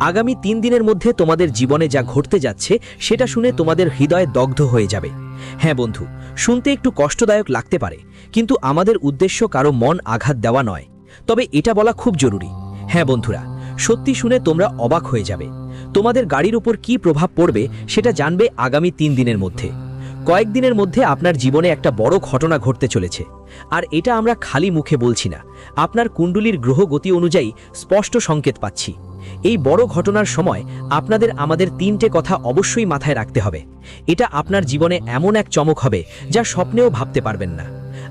আগামী তিন দিনের মধ্যে তোমাদের জীবনে যা ঘটতে যাচ্ছে, সেটা শুনে তোমাদের হৃদয় দগ্ধ হয়ে যাবে। হ্যাঁ বন্ধু, শুনতে একটু কষ্টদায়ক লাগতে পারে, কিন্তু আমাদের উদ্দেশ্য কারও মন আঘাত দেওয়া নয়। তবে এটা বলা খুব জরুরি। হ্যাঁ বন্ধুরা, সত্যি শুনে তোমরা অবাক হয়ে যাবে। তোমাদের গাড়ির উপর কি প্রভাব পড়বে, সেটা জানবে আগামী তিন দিনের মধ্যে। কয়েকদিনের মধ্যে আপনার জীবনে একটা বড় ঘটনা ঘটতে চলেছে। আর এটা আমরা খালি মুখে বলছি না। আপনার কুণ্ডুলির গ্রহগতি অনুযায়ী স্পষ্ট সংকেত পাচ্ছি। এই বড় ঘটনার সময় আপনাদের আমাদের তিনটে কথা অবশ্যই মাথায় রাখতে হবে। এটা আপনার জীবনে এমন এক চমক হবে যা স্বপ্নেও ভাবতে পারবেন না।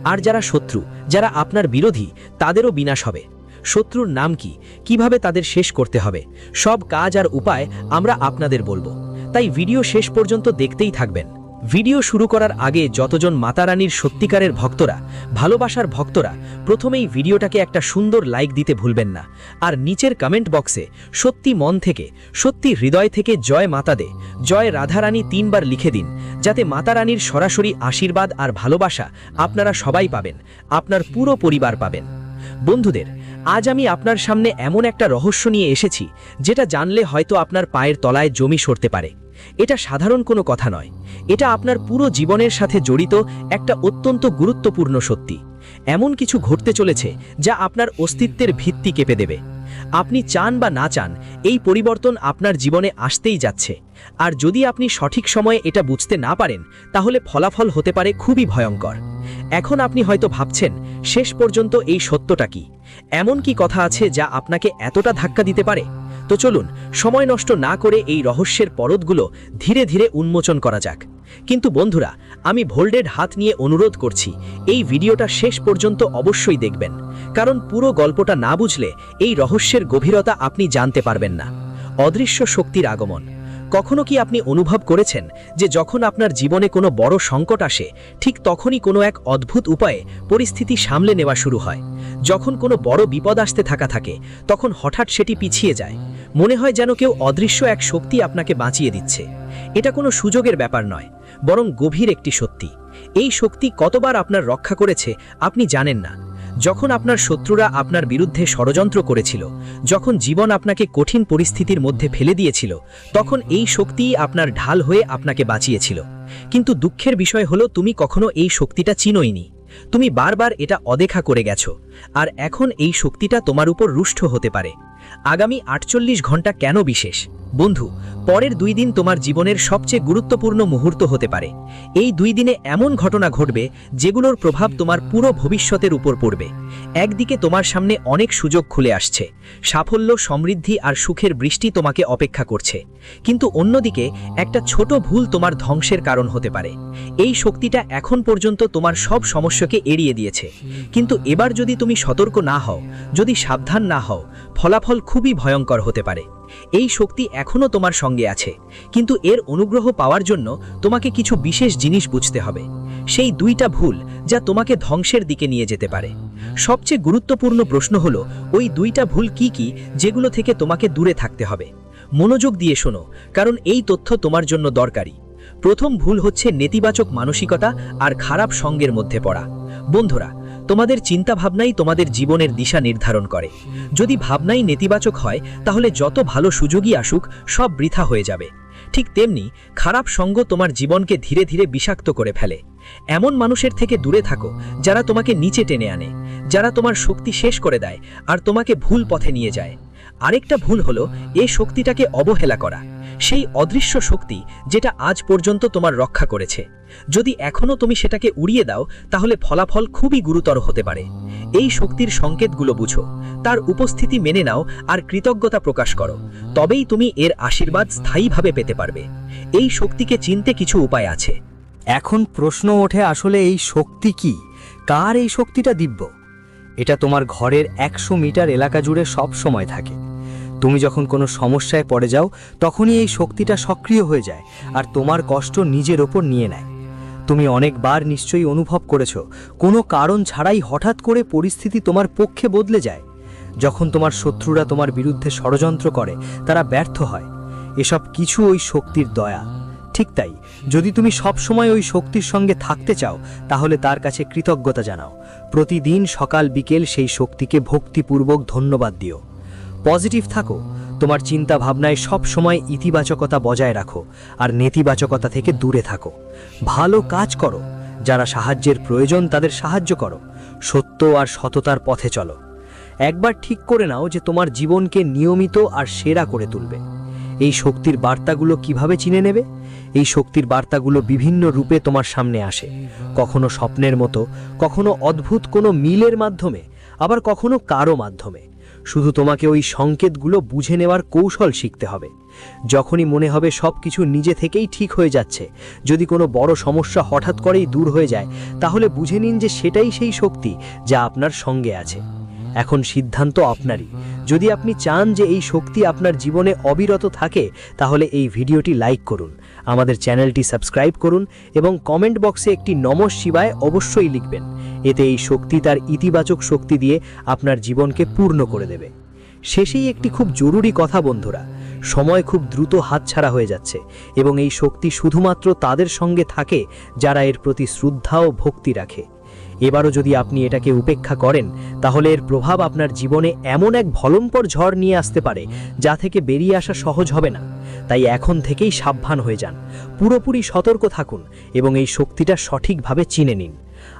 আর যারা শত্রু, যারা আপনার বিরোধী, তাদেরও বিনাশ হবে। শত্রুর নাম কি? কীভাবে তাদের শেষ করতে হবে? সব কাজ আর উপায় আমরা আপনাদের বলব। তাই ভিডিও শেষ পর্যন্ত দেখতেই থাকবেন। ভিডিও শুরু করার আগে যতজন মাতারানীর সত্যিকারের ভক্তরা, ভালোবাসার ভক্তরা, প্রথমেই ভিডিওটাকে একটা সুন্দর লাইক দিতে ভুলবেন না। আর নিচের কমেন্ট বক্সে সত্যি মন থেকে, সত্যি হৃদয় থেকে জয় মাতা দে, জয় রাধারানী তিনবার লিখে দিন, যাতে মাতারানীর সরাসরি আশীর্বাদ আর ভালোবাসা আপনারা সবাই পাবেন, আপনার পুরো পরিবার পাবেন। বন্ধুদের, আজ আমি আপনার সামনে এমন একটা রহস্য নিয়ে এসেছি, যেটা জানলে হয়তো আপনার পায়ের তলায় জমি সরতে পারে। এটা সাধারণ কোনো কথা নয়। এটা আপনার পুরো জীবনের সাথে জড়িত একটা অত্যন্ত গুরুত্বপূর্ণ সত্যি। এমন কিছু ঘটতে চলেছে যা আপনার অস্তিত্বের ভিত্তি কেঁপে দেবে। আপনি চান বা না চান, এই পরিবর্তন আপনার জীবনে আসতেই যাচ্ছে। আর যদি আপনি সঠিক সময়ে এটা বুঝতে না পারেন, তাহলে ফলাফল হতে পারে খুবই ভয়ঙ্কর। এখন আপনি হয়তো ভাবছেন, শেষ পর্যন্ত এই সত্যটা কি? এমন কি কথা আছে যা আপনাকে এতটা ধাক্কা দিতে পারে? তো চলুন, সময় নষ্ট না করে এই রহস্যের পরতগুলো ধীরে ধীরে উন্মোচন করা যাক। কিন্তু বন্ধুরা, আমি ভোল্ডেড হাত নিয়ে অনুরোধ করছি, এই ভিডিওটা শেষ পর্যন্ত অবশ্যই দেখবেন। কারণ পুরো গল্পটা না বুঝলে এই রহস্যের গভীরতা আপনি জানতে পারবেন না। অদৃশ্য শক্তির আগমন। কখনো কি আপনি অনুভব করেছেন যে যখন আপনার জীবনে কোনো বড় সংকট আসে, ঠিক তখনই কোনো এক অদ্ভুত উপায়ে পরিস্থিতি সামলে নেওয়া শুরু হয়? যখন কোনো বড় বিপদ আসতে থাকা থাকে, তখন হঠাৎ সেটি পিছিয়ে যায়। মনে হয় যেন কেউ অদৃশ্য এক শক্তি আপনাকে বাঁচিয়ে দিচ্ছে। এটা কোনো সুযোগের ব্যাপার নয়, বরং গভীর একটি সত্যি। এই শক্তি কতবার আপনার রক্ষা করেছে, আপনি জানেন না। যখন আপনার শত্রুরা আপনার বিরুদ্ধে ষড়যন্ত্র করেছিল, যখন জীবন আপনাকে কঠিন পরিস্থিতির মধ্যে ফেলে দিয়েছিল, তখন এই শক্তিই আপনার ঢাল হয়ে আপনাকে বাঁচিয়েছিল। কিন্তু দুঃখের বিষয় হলো, তুমি কখনো এই শক্তিটা চিনোইনি। তুমি বারবার এটা অদেখা করে গেছো, আর এখন এই শক্তিটা তোমার উপর রুষ্ট হতে পারে। আগামী আটচল্লিশ ঘণ্টা কেন বিশেষ? বন্ধু, পরের দুই দিন তোমার জীবনের সবচেয়ে গুরুত্বপূর্ণ মুহূর্ত হতে পারে। এই দুই দিনে এমন ঘটনা ঘটবে যেগুলোর প্রভাব তোমার পুরো ভবিষ্যতের উপর পড়বে। একদিকে তোমার সামনে অনেক সুযোগ খুলে আসছে, সাফল্য, সমৃদ্ধি আর সুখের বৃষ্টি তোমাকে অপেক্ষা করছে। কিন্তু অন্যদিকে একটা ছোট ভুল তোমার ধ্বংসের কারণ হতে পারে। এই শক্তিটা এখন পর্যন্ত তোমার সব সমস্যাকে এড়িয়ে দিয়েছে। কিন্তু এবার যদি তুমি সতর্ক না হও, যদি সাবধান না হও, ফলাফল খুবই ভয়ঙ্কর হতে পারে। এই শক্তি এখনও তোমার সঙ্গে আছে, কিন্তু এর অনুগ্রহ পাওয়ার জন্য তোমাকে কিছু বিশেষ জিনিস বুঝতে হবে। সেই দুইটা ভুল যা তোমাকে ধ্বংসের দিকে নিয়ে যেতে পারে। সবচেয়ে গুরুত্বপূর্ণ প্রশ্ন হলো, ওই দুইটা ভুল কি কি যেগুলো থেকে তোমাকে দূরে থাকতে হবে? মনোযোগ দিয়ে শোনো, কারণ এই তথ্য তোমার জন্য দরকারি। প্রথম ভুল হচ্ছে নেতিবাচক মানসিকতা আর খারাপ সঙ্গের মধ্যে পড়া। বন্ধুরা তোমাদের চিন্তাভাবনাই তোমাদের জীবনের দিশা নির্ধারণ করে। যদি ভাবনাই নেতিবাচক হয়, তাহলে যত ভালো সুযোগই আসুক, সব বৃথা হয়ে যাবে। ঠিক তেমনি খারাপ সঙ্গ তোমার জীবনকে ধীরে ধীরে বিষাক্ত করে ফেলে। এমন মানুষের থেকে দূরে থাকো, যারা তোমাকে নিচে টেনে আনে, যারা তোমার শক্তি শেষ করে দেয়, আর তোমাকে ভুল পথে নিয়ে যায়। আরেকটা ভুল হলো, এ শক্তিটাকে অবহেলা করা। সেই অদৃশ্য শক্তি যেটা আজ পর্যন্ত তোমার রক্ষা করেছে। যদি এখনও তুমি সেটাকে উড়িয়ে দাও, তাহলে ফলাফল খুবই গুরুতর হতে পারে। এই শক্তির সংকেতগুলো বুঝো, তার উপস্থিতি মেনে নাও আর কৃতজ্ঞতা প্রকাশ করো। তবেই তুমি এর আশীর্বাদ স্থায়ীভাবে পেতে পারবে। এই শক্তিকে চিনতে কিছু উপায় আছে। এখন প্রশ্ন ওঠে আসলে এই শক্তি কি? কার এই শক্তিটা দিব্য? এটা তোমার ঘরের একশো মিটার এলাকা জুড়ে সব সময় থাকে। তুমি যখন কোনো সমস্যায় পড়ে যাও, তখনই এই শক্তিটা সক্রিয় হয়ে যায় আর তোমার কষ্ট নিজের ওপর নিয়ে নেয়। তুমি অনেকবার নিশ্চয়ই অনুভব করেছ, কোনো কারণ ছাড়াই হঠাৎ করে পরিস্থিতি তোমার পক্ষে বদলে যায়। যখন তোমার শত্রুরা তোমার বিরুদ্ধে ষড়যন্ত্র করে, তারা ব্যর্থ হয়। এসব কিছু ওই শক্তির দয়া। ঠিক তাই, যদি তুমি সব সময় ওই শক্তির সঙ্গে থাকতে চাও, তাহলে তার কাছে কৃতজ্ঞতা জানাও। প্রতিদিন সকাল বিকেল সেই শক্তিকে ভক্তিপূর্বক ধন্যবাদ দিও। পজিটিভ থাকো, তোমার চিন্তা ভাবনায় সব সময় ইতিবাচকতা বজায় রাখো আর নেতিবাচকতা থেকে দূরে থাকো। ভালো কাজ করো, যারা সাহায্যের প্রয়োজন তাদের সাহায্য করো, সত্য আর সততার পথে চলো। একবার ঠিক করে নাও যে তোমার জীবনকে নিয়মিত আর সেরা করে তুলবে। এই শক্তির বার্তাগুলো কীভাবে চিনে নেবে? এই শক্তির বার্তাগুলো বিভিন্ন রূপে তোমার সামনে আসে। কখনো স্বপ্নের মতো, কখনো অদ্ভুত কোনো মিলের মাধ্যমে, আবার কখনো কারও মাধ্যমে। শুধু তোমাকে ওই সংকেতগুলো বুঝে নেওয়ার কৌশল শিখতে হবে। যখনই মনে হবে সব কিছু নিজে থেকেই ঠিক হয়ে যাচ্ছে, যদি কোনো বড় সমস্যা হঠাৎ করেই দূর হয়ে যায়, তাহলে বুঝে নিন যে সেটাই সেই শক্তি যা আপনার সঙ্গে আছে। এখন সিদ্ধান্ত আপনারই। যদি আপনি চান যে এই শক্তি আপনার জীবনে অবিরত থাকে, তাহলে এই ভিডিওটি লাইক করুন। আমাদের চ্যানেলটি সাবস্ক্রাইব করুন এবং কমেন্ট বক্সে একটি নমঃ শিবায় অবশ্যই লিখবেন। এতে এই শক্তি তার ইতিবাচক শক্তি দিয়ে আপনার জীবনকে পূর্ণ করে দেবে। শেষেই একটি খুব জরুরি কথা বন্ধুরা, সময় খুব দ্রুত হাতছাড়া হয়ে যাচ্ছে এবং এই শক্তি শুধুমাত্র তাদের সঙ্গে থাকে যারা এর প্রতি শ্রদ্ধা ও ভক্তি রাখে। এবারও যদি আপনি এটাকে উপেক্ষা করেন, তাহলে এর প্রভাব আপনার জীবনে এমন এক ভলম্পর ঝড় নিয়ে আসতে পারে যা থেকে বেরিয়ে আসা সহজ হবে না। তাই এখন থেকেই সাবধান হয়ে যান। পুরোপুরি সতর্ক থাকুন এবং এই শক্তিটা সঠিকভাবে চিনে নিন।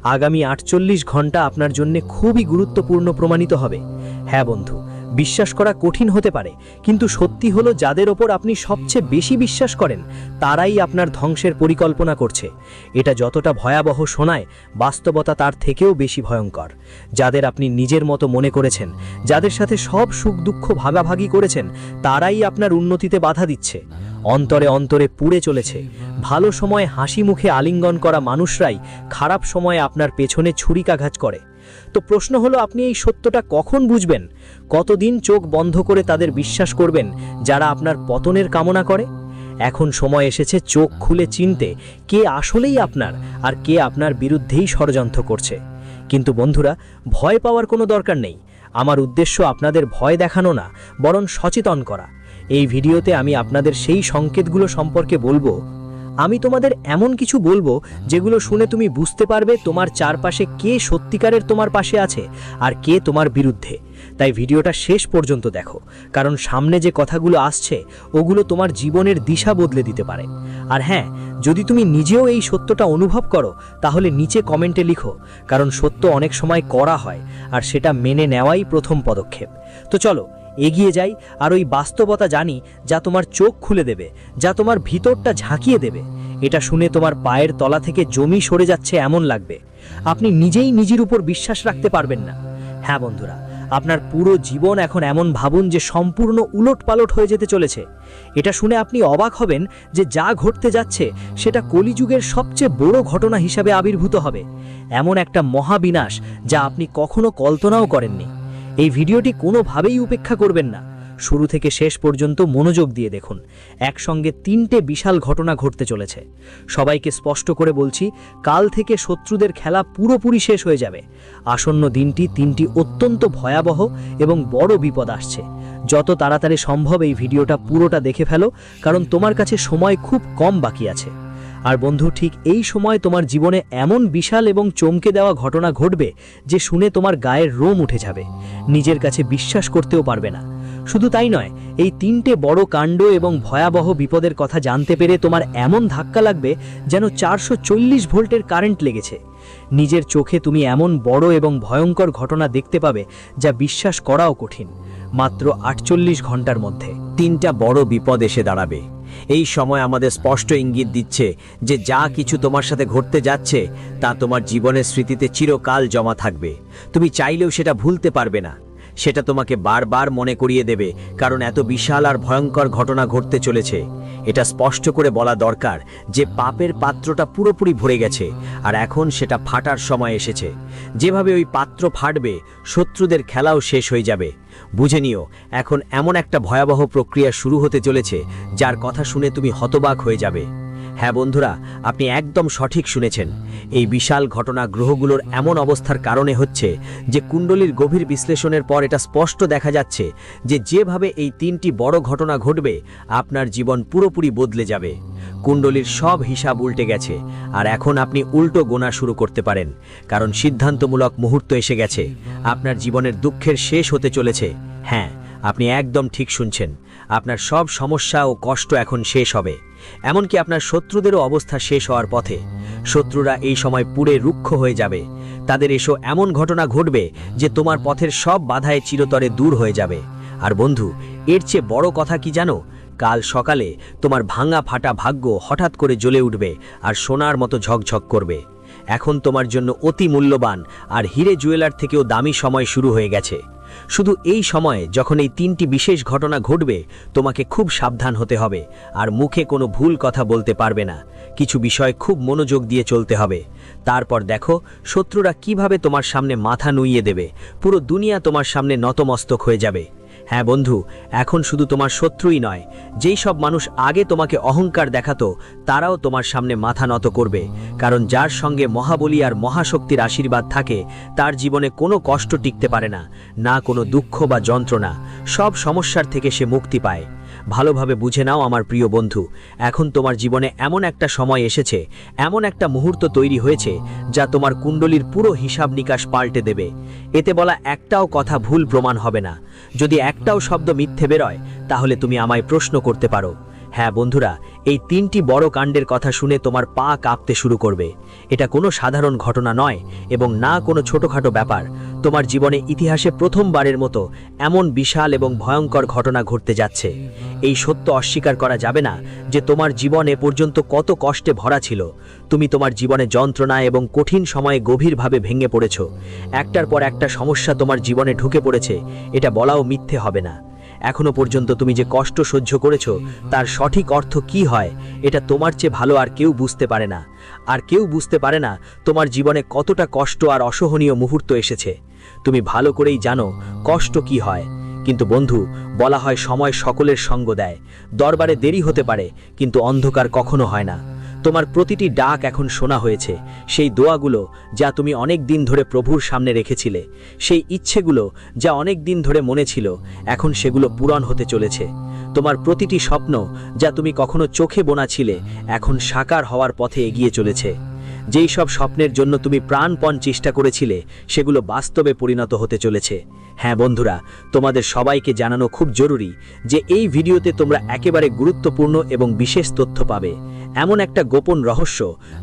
আগামী আটচল্লিশ ঘণ্টা আপনার জন্য খুবই গুরুত্বপূর্ণ প্রমাণিত হবে। হ্যাঁ বন্ধু। বিশ্বাস করা কঠিন হতে পারে, কিন্তু সত্যি হলো যাদের ওপর আপনি সবচেয়ে বেশি বিশ্বাস করেন, তারাই আপনার ধ্বংসের পরিকল্পনা করছে। এটা যতটা ভয়াবহ শোনায়, বাস্তবতা তার থেকেও বেশি ভয়ঙ্কর। যাদের আপনি নিজের মতো মনে করেছেন, যাদের সাথে সব সুখ দুঃখ ভাগাভাগি করেছেন, তারাই আপনার উন্নতিতে বাধা দিচ্ছে। অন্তরে অন্তরে পুড়ে চলেছে। ভালো সময় হাসি মুখে আলিঙ্গন করা মানুষরাই খারাপ সময়ে আপনার পেছনে ছুরিকাঘাত করে। তো প্রশ্ন হলো, আপনি এই সত্যটা কখন বুঝবেন? কতদিন চোখ বন্ধ করে তাদের বিশ্বাস করবেন যারা আপনার পতনের কামনা করে? এখন সময় এসেছে চোখ খুলে চিনতে কে আসলেই আপনার আর কে আপনার বিরুদ্ধেই ষড়যন্ত্র করছে। কিন্তু বন্ধুরা, ভয় পাওয়ার কোনো দরকার নেই। আমার উদ্দেশ্য আপনাদের ভয় দেখানো না, বরং সচেতন করা। এই ভিডিওতে আমি আপনাদের সেই সংকেতগুলো সম্পর্কে বলব আমি তোমাদের এমন কিছু বলব যেগুলো শুনে তুমি বুঝতে পারবে তোমার চারপাশে কে সত্যিকারের তোমার পাশে আছে আর কে তোমার বিরুদ্ধে। তাই ভিডিওটা শেষ পর্যন্ত দেখো, কারণ সামনে যে কথাগুলো আসছে, ওগুলো তোমার জীবনের দিশা বদলে দিতে পারে। আর হ্যাঁ যদি তুমি নিজেও এই সত্যটা অনুভব করো, তাহলে নিচে কমেন্টে লিখো, কারণ সত্য অনেক সময় করা হয়, আর সেটা মেনে নেওয়াই প্রথম পদক্ষেপ। তো চলো এগিয়ে যাই আর ওই বাস্তবতা জানি যা তোমার চোখ খুলে দেবে, যা তোমার ভিতরটা ঝাঁকিয়ে দেবে। এটা শুনে তোমার পায়ের তলা থেকে জমি সরে যাচ্ছে এমন লাগবে। আপনি নিজেই নিজের উপর বিশ্বাস রাখতে পারবেন না। হ্যাঁ বন্ধুরা, আপনার পুরো জীবন এখন এমন ভাবুন যে সম্পূর্ণ উলট পালট হয়ে যেতে চলেছে। এটা শুনে আপনি অবাক হবেন যে যা ঘটতে যাচ্ছে সেটা কলিযুগের সবচেয়ে বড় ঘটনা হিসাবে আবির্ভূত হবে। এমন একটা মহাবিনাশ যা আপনি কখনো কল্পনাও করেননি। এই ভিডিওটি কোনোভাবেই উপেক্ষা করবেন না। শুরু থেকে শেষ পর্যন্ত মনোযোগ দিয়ে দেখুন। একসঙ্গে তিনটে বিশাল ঘটনা ঘটতে চলেছে। সবাইকে স্পষ্ট করে বলছি, কাল থেকে শত্রুদের খেলা পুরোপুরি শেষ হয়ে যাবে। আসন্ন দিনটি তিনটি অত্যন্ত ভয়াবহ এবং বড় বিপদ আসছে। যত তাড়াতাড়ি সম্ভব এই ভিডিওটা পুরোটা দেখে ফেলো, কারণ তোমার কাছে সময় খুব কম বাকি আছে। আর বন্ধু, ঠিক এই সময় তোমার জীবনে এমন বিশাল এবং চমকে দেওয়া ঘটনা ঘটবে যে শুনে তোমার গায়ের রোম উঠে যাবে। নিজের কাছে বিশ্বাস করতেও পারবে না। শুধু তাই নয়, এই তিনটে বড় কাণ্ড এবং ভয়াবহ বিপদের কথা জানতে পেরে তোমার এমন ধাক্কা লাগবে যেন চারশো চল্লিশ ভোল্টের কারেন্ট লেগেছে। নিজের চোখে তুমি এমন বড় এবং ভয়ঙ্কর ঘটনা দেখতে পাবে যা বিশ্বাস করাও কঠিন, মাত্র আটচল্লিশ ঘণ্টার মধ্যে। তিনটা বড় বিপদ এসে দাঁড়াবে। এই সময় আমাদের স্পষ্ট ইঙ্গিত দিচ্ছে যে যা কিছু তোমার সাথে ঘটতে যাচ্ছে, তা তোমার জীবনের স্মৃতিতে চিরকাল জমা থাকবে। তুমি চাইলেও সেটা ভুলতে পারবে না। সেটা তোমাকে বারবার মনে করিয়ে দেবে, কারণ এত বিশাল আর ভয়ঙ্কর ঘটনা ঘটতে চলেছে। এটা স্পষ্ট করে বলা দরকার যে পাপের পাত্রটা পুরোপুরি ভরে গেছে, আর এখন সেটা ফাটার সময় এসেছে। যেভাবে ওই পাত্র ফাটবে, শত্রুদের খেলাও শেষ হয়ে যাবে। বুঝে নিও, এখন এমন একটা ভয়াবহ প্রক্রিয়া শুরু হতে চলেছে, যার কথা শুনে তুমি হতবাক হয়ে যাবে। হ্যাঁ বন্ধুরা, আপনি একদম সঠিক শুনেছেন। এই বিশাল ঘটনা গ্রহগুলোর এমন অবস্থার কারণে হচ্ছে যে কুণ্ডলীর গভীর বিশ্লেষণের পর এটা স্পষ্ট দেখা যাচ্ছে যে যেভাবে এই তিনটি বড় ঘটনা ঘটবে, আপনার জীবন পুরোপুরি বদলে যাবে। কুণ্ডলীর সব হিসাব উল্টে গেছে, আর এখন আপনি উল্টো গোনা শুরু করতে পারেন, কারণ সিদ্ধান্তমূলক মুহূর্ত এসে গেছে। আপনার জীবনের দুঃখের শেষ হতে চলেছে। হ্যাঁ আপনি একদম ঠিক শুনছেন। আপনার সব সমস্যা ও কষ্ট এখন শেষ হবে। এমনকি আপনার শত্রুদেরও অবস্থা শেষ হওয়ার পথে। শত্রুরা এই সময় পুড়ে রুক্ষ হয়ে যাবে। তাদের এসো এমন ঘটনা ঘটবে যে তোমার পথের সব বাধায় চিরতরে দূর হয়ে যাবে। আর বন্ধু, এর চেয়ে বড় কথা কি জানো? কাল সকালে তোমার ভাঙা ফাটা ভাগ্য হঠাৎ করে জ্বলে উঠবে আর সোনার মতো ঝকঝক করবে। এখন তোমার জন্য অতি মূল্যবান আর হিরে জুয়েলার থেকেও দামি সময় শুরু হয়ে গেছে। শুধু এই সময়ে যখন এই তিনটি বিশেষ ঘটনা ঘটবে, তোমাকে খুব সাবধান হতে হবে আর মুখে কোনো ভুল কথা বলতে পারবে না। কিছু বিষয় খুব মনোযোগ দিয়ে চলতে হবে। তারপর দেখো, শত্রুরা কীভাবে তোমার সামনে মাথা নুইয়ে দেবে। পুরো দুনিয়া তোমার সামনে নতমস্তক হয়ে যাবে। হ্যাঁ বন্ধু, এখন শুধু তোমার শত্রুই নয়। যেই সব মানুষ আগে তোমাকে অহংকার দেখাতো, তারাও তোমার সামনে মাথা নত করবে। কারণ যার সঙ্গে মহাবলী আর মহাশক্তির আশীর্বাদ থাকে, তার জীবনে কোনো কষ্ট টিকতে পারে না না কোনো দুঃখ বা যন্ত্রণা। সব সমস্যার থেকে সে মুক্তি পায়। ভালোভাবে বুঝে নাও আমার প্রিয় বন্ধু, এখন তোমার জীবনে এমন একটা সময় এসেছে, এমন একটা মুহূর্ত তৈরি হয়েছে, যা তোমার কুণ্ডলীর পুরো হিসাব নিকাশ পাল্টে দেবে। এতে বলা একটাও কথা ভুল প্রমাণ হবে না। যদি একটাও শব্দ মিথ্যে বেরোয়, তাহলে তুমি আমায় প্রশ্ন করতে পারো। হ্যাঁ বন্ধুরা, এই তিনটি বড় কাণ্ডের কথা শুনে তোমার পা কাঁপতে শুরু করবে। এটা কোনো সাধারণ ঘটনা নয় এবং না কোনো ছোটখাটো ব্যাপার। তোমার জীবনে ইতিহাসে প্রথমবারের মতো এমন বিশাল এবং ভয়ঙ্কর ঘটনা ঘটতে যাচ্ছে। এই সত্য অস্বীকার করা যাবে না যে তোমার জীবন এ পর্যন্ত কত কষ্টে ভরা ছিল। তুমি তোমার জীবনে যন্ত্রণা এবং কঠিন সময়ে গভীরভাবে ভেঙে পড়েছ। একটার পর একটা সমস্যা তোমার জীবনে ঢুকে পড়েছে। এটা বলাও মিথ্যে হবে না। এখনও পর্যন্ত তুমি যে কষ্ট সহ্য করেছ, তার সঠিক অর্থ কি হয়, এটা তোমার চেয়ে ভালো আর কেউ বুঝতে পারে না। আর কেউ বুঝতে পারে না তোমার জীবনে কতটা কষ্ট আর অসহনীয় মুহূর্ত এসেছে। তুমি ভালো করেই জানো কষ্ট কি হয়। কিন্তু বন্ধু, বলা হয় সময় সকলের সঙ্গ দেয়। দরবারে দেরি হতে পারে, কিন্তু অন্ধকার কখনো হয় না। তোমার প্রতিটি ডাক এখন শোনা হয়েছে। সেই দোয়াগুলো যা তুমি অনেক দিন ধরে প্রভুর সামনে রেখেছিলে। সেই ইচ্ছেগুলো যা অনেক দিন ধরে মনে ছিল, এখন সেগুলো পূরণ হতে চলেছে। তোমার প্রতিটি স্বপ্ন যা তুমি কখনো চোখে বোনা ছিলে, এখন সাকার হওয়ার পথে এগিয়ে চলেছে। যেই সব স্বপ্নের জন্য তুমি প্রাণপণ চেষ্টা করেছিলে, সেগুলো বাস্তবে পরিণত হতে চলেছে। হ্যাঁ বন্ধুরা, তোমাদের সবাইকে জানানো খুব জরুরি যে এই ভিডিওতে তোমরা একেবারে গুরুত্বপূর্ণ এবং বিশেষ তথ্য পাবে। এমন একটা গোপন রহস্য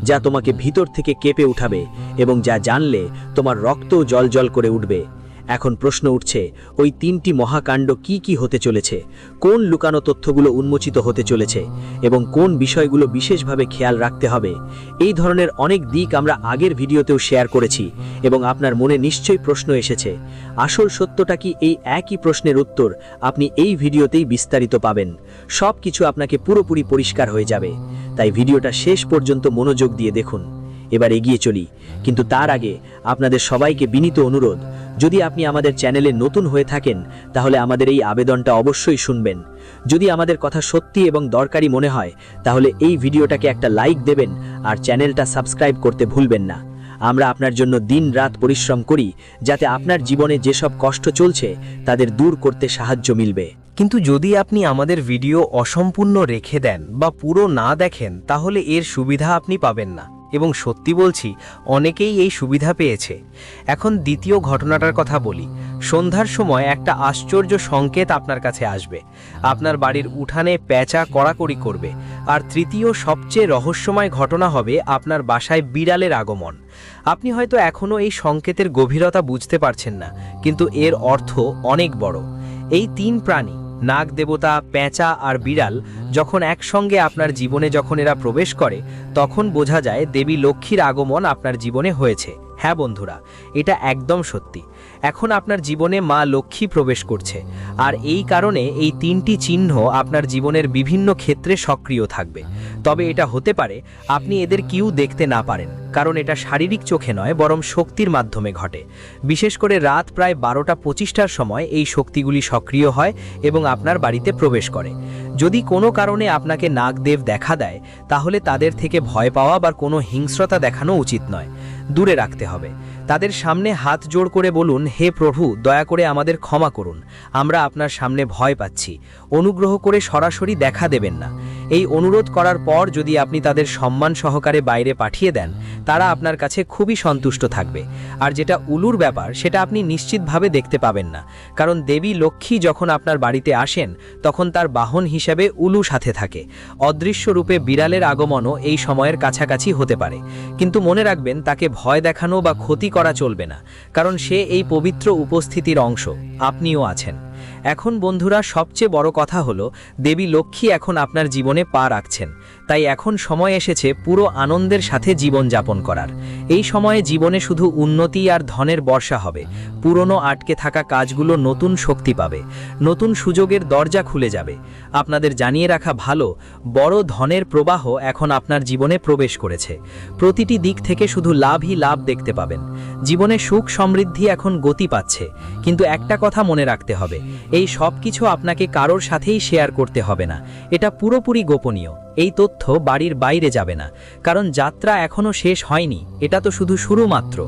যা তোমাকে ভিতর থেকে কেঁপে উঠাবে এবং যা জানলে তোমার রক্ত জল জল করে উঠবে। এখন প্রশ্ন উঠছে, ওই তিনটি মহাকাণ্ড কি কি হতে চলেছে? কোন লুকানো তথ্যগুলো উন্মোচিত হতে চলেছে? এবং কোন বিষয়গুলো বিশেষভাবে খেয়াল রাখতে হবে? এই ধরনের অনেক দিক আমরা আগের ভিডিওতেও শেয়ার করেছি, এবং আপনার মনে নিশ্চয়ই প্রশ্ন এসেছে। আসল সত্যটা কি এই একই প্রশ্নের উত্তর আপনি এই ভিডিওতেই বিস্তারিত পাবেন। সব কিছু আপনাকে পুরোপুরি পরিষ্কার হয়ে যাবে। তাই ভিডিওটা শেষ পর্যন্ত মনোযোগ দিয়ে দেখুন। এবার এগিয়ে চলি। কিন্তু তার আগে আপনাদের সবাইকে বিনীত অনুরোধ, যদি আপনি আমাদের চ্যানেলে নতুন হয়ে থাকেন, তাহলে আমাদের এই আবেদনটা অবশ্যই শুনবেন। যদি আমাদের কথা সত্যি এবং দরকারি মনে হয়, তাহলে এই ভিডিওটাকে একটা লাইক দেবেন আর চ্যানেলটা সাবস্ক্রাইব করতে ভুলবেন না। আমরা আপনার জন্য দিন রাত পরিশ্রম করি, যাতে আপনার জীবনে যেসব কষ্ট চলছে, তাদের দূর করতে সাহায্য মিলবে। কিন্তু যদি আপনি আমাদের ভিডিও অসম্পূর্ণ রেখে দেন বা পুরো না দেখেন, তাহলে এর সুবিধা আপনি পাবেন না। এবং সত্যি বলছি, অনেকেই এই সুবিধা পেয়েছে। এখন দ্বিতীয় ঘটনাটার কথা বলি। সন্ধ্যার সময় একটা আশ্চর্য সংকেত আপনার কাছে আসবে। আপনার বাড়ির উঠানে প্যাঁচা কড়াকড়ি করবে। আর তৃতীয় সবচেয়ে রহস্যময় ঘটনা হবে আপনার বাসায় বিড়ালের আগমন। আপনি হয়তো এখনও এই সংকেতের গভীরতা বুঝতে পারছেন না, কিন্তু এর অর্থ অনেক বড়। এই তিন প্রাণী নাগ দেবতা, পেঁচা আর বিড়াল যখন একসঙ্গে আপনার জীবনে যখন এরা প্রবেশ করে, তখন বোঝা যায় দেবী লক্ষ্মীর আগমন আপনার জীবনে হয়েছে। হ্যাঁ বন্ধুরা, এটা একদম সত্যি। এখন আপনার জীবনে মা লক্ষ্মী প্রবেশ করছে। আর এই কারণে এই তিনটি চিহ্ন আপনার জীবনের বিভিন্ন ক্ষেত্রে সক্রিয় থাকবে। তবে এটা হতে পারে আপনি এদের কিউ দেখতে না পারেন, কারণ এটা শারীরিক চোখে নয়, বরং শক্তির মাধ্যমে ঘটে। বিশেষ করে রাত প্রায় বারোটা পঁচিশটার সময় এই শক্তিগুলি সক্রিয় হয় এবং আপনার বাড়িতে প্রবেশ করে। যদি কোনো কারণে আপনাকে নাগদেব দেখা দেয়, তাহলে তাদের থেকে ভয় পাওয়া বা কোনো হিংস্রতা দেখানো উচিত নয়। দূরে রাখতে হবে। তাদের সামনে হাত জোড় করে বলুন, হে প্রভু, দয়া করে আমাদের ক্ষমা করুন। আমরা আপনার সামনে ভয় পাচ্ছি। অনুগ্রহ করে সরাসরি দেখা দেবেন না। এই অনুরোধ করার পর যদি আপনি তাদের সম্মান সহকারে বাইরে পাঠিয়ে দেন, তারা আপনার কাছে খুবই সন্তুষ্ট থাকবে। আর যেটা উলুর ব্যাপার, সেটা আপনি নিশ্চিতভাবে দেখতে পাবেন না। কারণ দেবী লক্ষ্মী যখন আপনার বাড়িতে আসেন, তখন তার বাহন হিসেবে উলু সাথে থাকে। অদৃশ্য রূপে বিড়ালের আগমনও এই সময়ের কাছাকাছি হতে পারে। কিন্তু মনে রাখবেন, তাকে ভয় দেখানো বা ক্ষতি করা চলবে না। কারণ সে এই পবিত্র উপস্থিতির অংশ। আপনিও আছেন। এখন বন্ধুরা, সবচেয়ে বড় কথা হলো, দেবী লক্ষ্মী এখন আপনার জীবনে পা রাখছেন। তাই এখন সময় এসেছে পুরো আনন্দের সাথে জীবন যাপন করার। এই সময়ে জীবনে শুধু উন্নতি আর ধনের বর্ষা হবে। পুরনো আটকে থাকা কাজগুলো নতুন শক্তি পাবে। নতুন সুযোগের দরজা খুলে যাবে। আপনাদের জানিয়ে রাখা ভালো, বড় ধনের প্রবাহ এখন আপনার জীবনে প্রবেশ করেছে। প্রতিটি দিক থেকে শুধু লাভই লাভ দেখতে পাবেন। জীবনে সুখ সমৃদ্ধি এখন গতি পাচ্ছে। কিন্তু একটা কথা মনে রাখতে হবে এই সব কিছু আপনাকে কারোর সাথেই শেয়ার করতে হবে না। এটা পুরোপুরি গোপনীয়। এই তথ্য বাড়ির বাইরে যাবে না, কারণ যাত্রা এখনও শেষ হয়নি, এটা তো শুধু শুরু মাত্র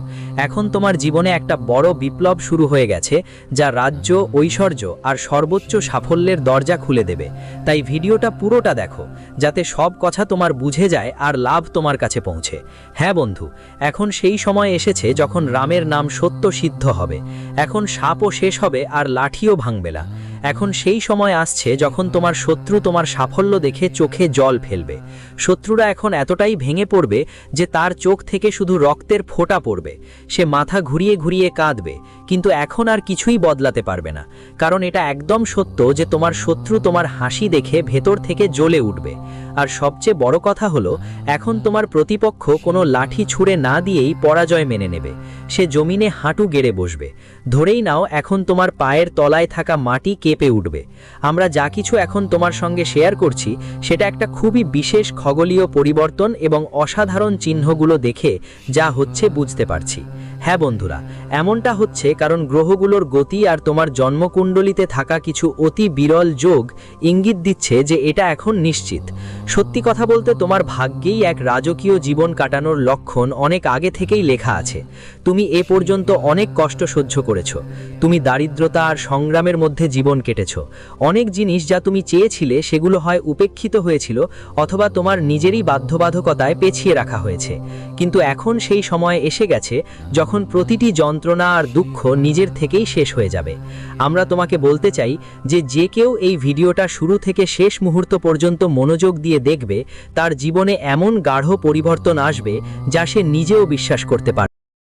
এখন তোমার জীবনে একটা বড় বিপ্লব শুরু হয়ে গেছে, যা রাজ্য, ঐশ্বর্য আর সর্বোচ্চ সাফল্যের দরজা খুলে দেবে। তাই ভিডিওটা পুরোটা দেখো, যাতে সব কথা তোমার বুঝে যায় আর লাভ তোমার কাছে পৌঁছে। হ্যাঁ বন্ধু, এখন সেই সময় এসেছে যখন রামের নাম সত্য সিদ্ধ হবে। এখন সাপও শেষ হবে আর লাঠিও ভাঙবে না। এখন সেই সময় আসছে যখন তোমার শত্রু তোমার সাফল্য দেখে চোখে জল ফেলবে। শত্রুরা এখন এতটাই ভেঙে পড়বে যে তার চোখ থেকে শুধু রক্তের ফোঁটা পড়বে। সে মাথা ঘুরিয়ে ঘুরিয়ে কাঁদবে, কিন্তু এখন আর কিছুই বদলাতে পারবে না, কারণ এটা একদম সত্য যে তোমার শত্রু তোমার হাসি দেখে ভেতর থেকে জ্বলে উঠবে। আর সবচেয়ে বড় কথা হলো, এখন তোমার প্রতিপক্ষ কোনো লাঠি ছুঁড়ে না দিয়েই পরাজয় মেনে নেবে। সে জমিনে হাঁটু গেড়ে বসবে। ধরেই নাও এখন তোমার পায়ের তলায় থাকা মাটি কেঁপে উঠবে। আমরা যা কিছু এখন তোমার সঙ্গে শেয়ার করছি, সেটা একটা খুবই বিশেষ খগলীয় পরিবর্তন এবং অসাধারণ চিহ্নগুলো দেখে যা হচ্ছে বুঝতে পারছি। হ্যাঁ বন্ধুরা, এমনটা হচ্ছে কারণ গ্রহগুলোর গতি আর তোমার জন্মকুণ্ডলিতে থাকা কিছু অতি বিরল যোগ ইঙ্গিত দিচ্ছে যে এটা এখন নিশ্চিত। সত্যি কথা বলতে তোমার ভাগ্যেই এক রাজকীয় জীবন কাটানোর লক্ষণ অনেক আগে থেকেই লেখা আছে। তুমি এ পর্যন্ত অনেক কষ্ট সহ্য করেছ। তুমি দারিদ্রতা আর সংগ্রামের মধ্যে জীবন কেটেছো। অনেক জিনিস যা তুমি চেয়েছিলে সেগুলো হয় উপেক্ষিত হয়েছিল অথবা তোমার নিজেরই বাধ্যবাধকতায় পেছিয়ে রাখা হয়েছে। কিন্তু এখন সেই সময় এসে গেছে যখন প্রতিটি যন্ত্রণা আর দুঃখ নিজের থেকেই শেষ হয়ে যাবে। আমরা তোমাকে বলতে চাই যে যে কেউ এই ভিডিওটা শুরু থেকে শেষ মুহূর্ত পর্যন্ত মনোযোগ দিয়ে দেখবে, তার জীবনে এমন গাঢ় পরিবর্তন আসবে যা সে নিজেও বিশ্বাস করতে পারে